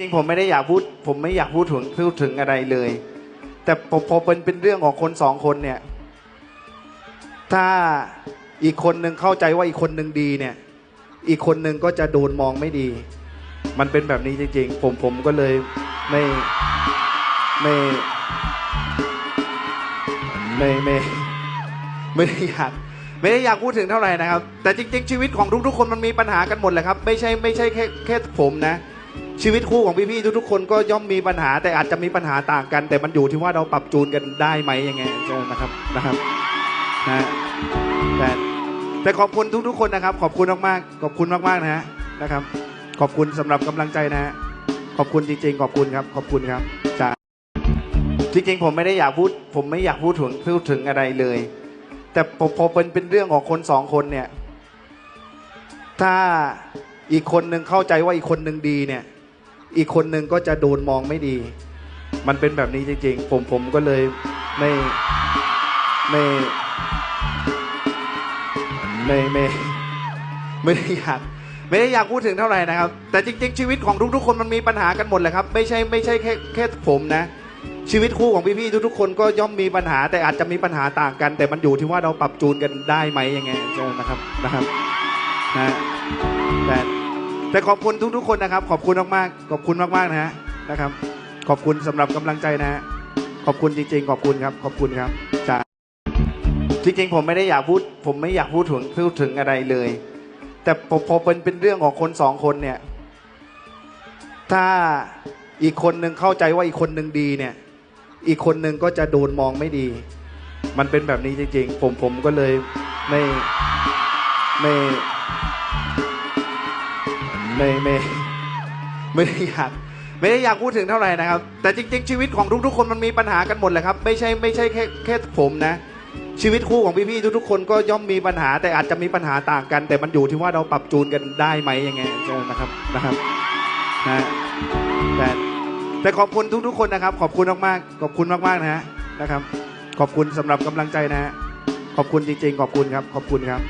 จริงผมไม่ได้อยากพูด ผมไม่อยากพูดถึงพูดถึงอะไรเลย แต่พอพอเป็นเป็นเรื่องของคนสองคนเนี่ย ถ้าอีกคนหนึ่งเข้าใจว่าอีกคนหนึ่งดีเนี่ย อีกคนหนึ่งก็จะโดนมองไม่ดี มันเป็นแบบนี้จริง ๆ ผมผมก็เลยไม่ไม่ไม่ไม่ไม่ได้อยากไม่ได้อยากพูดถึงเท่าไหร่นะครับ แต่จริง ๆ ชีวิตของทุกๆคนมันมีปัญหากันหมดแหละครับ ไม่ใช่ไม่ใช่แค่แค่ผมนะ ชีวิตคู่ของพี่ๆทุกๆคนก็ย่อมมีปัญหา แต่อาจจะมีปัญหาต่างกัน แต่มันอยู่ที่ว่าเราปรับจูนกันได้ไหมยังไงนะครับนะครับนะแต่แต่ขอบคุณทุกๆคนนะครับ ขอบคุณมากๆขอบคุณมากๆนะฮะนะครับ ขอบคุณสำหรับกำลังใจนะฮะขอบคุณจริง ๆ ขอบคุณครับ ขอบคุณครับจ้าจริงๆผมไม่ได้อยากพูด ผมไม่อยากพูดถึงพูดถึงอะไรเลย แต่พอเป็นเป็นเรื่องของคนสองคนเนี่ย ถ้าอีกคนหนึ่งเข้าใจว่าอีกคนหนึ่งดีเนี่ย อีกคนหนึ่งก็จะโดนมองไม่ดี มันเป็นแบบนี้จริงๆ ผมผมก็เลยไม่ไม่ไม่ไม่ไม่ได้อยากไม่ได้อยากพูดถึงเท่าไหร่นะครับ แต่จริง ๆ ชีวิตของทุกๆคนมันมีปัญหากันหมดแหละครับ ไม่ใช่ไม่ใช่แค่แค่ผมนะ ชีวิตคู่ของพี่ๆทุกๆคนก็ย่อมมีปัญหา แต่อาจจะมีปัญหาต่างกัน แต่มันอยู่ที่ว่าเราปรับจูนกันได้ไหมยังไงนะครับนะครับนะแต่ แต่ขอบคุณทุกๆคนนะครับ ขอบคุณมากๆขอบคุณมากๆนะฮะนะครับ ขอบคุณสำหรับกำลังใจนะฮะขอบคุณจริง ๆ ขอบคุณครับ ขอบคุณครับจ้าจริงๆผมไม่ได้อยากพูด ผมไม่อยากพูดถึงพูดถึงอะไรเลย แต่พอพอเป็นเป็นเรื่องของคนสองคนเนี่ย ถ้าอีกคนหนึ่งเข้าใจว่าอีกคนหนึ่งดีเนี่ย อีกคนหนึ่งก็จะโดนมองไม่ดี มันเป็นแบบนี้จริง ๆ ผมผมก็เลยไม่ไม่ ไม่ไม่ไม่ได้อยากไม่ได้อยากพูดถึงเท่าไหร่นะครับ แต่จริง ๆ ชีวิตของทุกๆคนมันมีปัญหากันหมดแหละครับ ไม่ใช่ไม่ใช่แค่แค่ผมนะ ชีวิตคู่ของพี่ๆทุกๆคนก็ย่อมมีปัญหา แต่อาจจะมีปัญหาต่างกัน แต่มันอยู่ที่ว่าเราปรับจูนกันได้ไหมยังไงนะครับนะครับนะแต่แต่ขอบคุณทุกๆคนนะครับ ขอบคุณมากๆขอบคุณมากๆนะฮะนะครับ ขอบคุณสำหรับกำลังใจนะฮะขอบคุณจริง ๆ ขอบคุณครับ ขอบคุณครับ